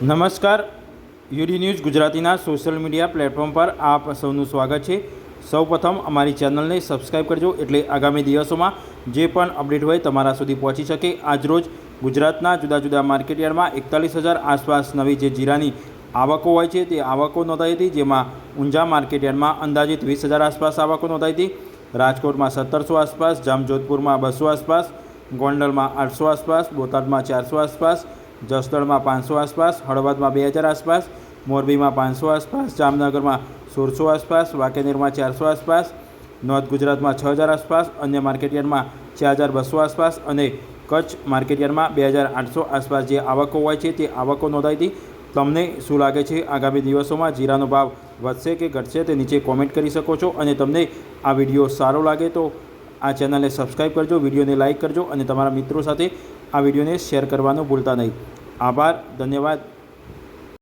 નમસ્કાર. UD news ગુજરાતીના social media platform પર આપ સૌનું સ્વાગત છે. સૌપ્રથમ અમારી ચેનલને સબસ્ક્રાઇબ કરજો એટલે આગામી દિવસોમાં જે પણ અપડેટ હોય તમારા સુધી પહોંચી શકે. આજરોજ ગુજરાતના જુદા જુદા માર્કેટયાર્ડમાં એકતાલીસ હજાર આસપાસ નવી જે જીરાની આવકો હોય છે તે આવકો નોંધાઈ હતી, જેમાં ઊંઝા માર્કેટયાર્ડમાં અંદાજિત વીસ હજાર આસપાસ આવકો નોંધાઈ હતી. રાજકોટમાં સત્તરસો આસપાસ, જામજોધપુરમાં બસો આસપાસ, ગોંડલમાં આઠસો આસપાસ, બોટાદમાં ચારસો આસપાસ જસદણમાં પાંચસો આસપાસ, હળવદમાં બે હજાર આસપાસ, મોરબીમાં પાંચસો આસપાસ, જામનગરમાં સોળસો આસપાસ, વાંકાનેરમાં ચારસો આસપાસ, નોર્થ ગુજરાતમાં છ હજાર આસપાસ, અન્ય માર્કેટયાર્ડમાં ચાર હજાર બસો આસપાસ અને કચ્છ માર્કેટયાર્ડમાં બે હજાર આઠસો આસપાસ જે આવકો હોય છે તે આવકો નોંધાઈ હતી. તમને શું લાગે છે? આગામી દિવસોમાં જીરાનો ભાવ વધશે કે ઘટશે તે નીચે કોમેન્ટ કરી શકો છો અને તમને આ વીડિયો સારો લાગે તો આ ચેનલને સબસ્ક્રાઈબ કરજો, વિડીયોને લાઇક કરજો અને તમારા મિત્રો સાથે આ વિડીયોને શેર કરવાનું ભૂલતા નહીં. આભાર ધન્યવાદ.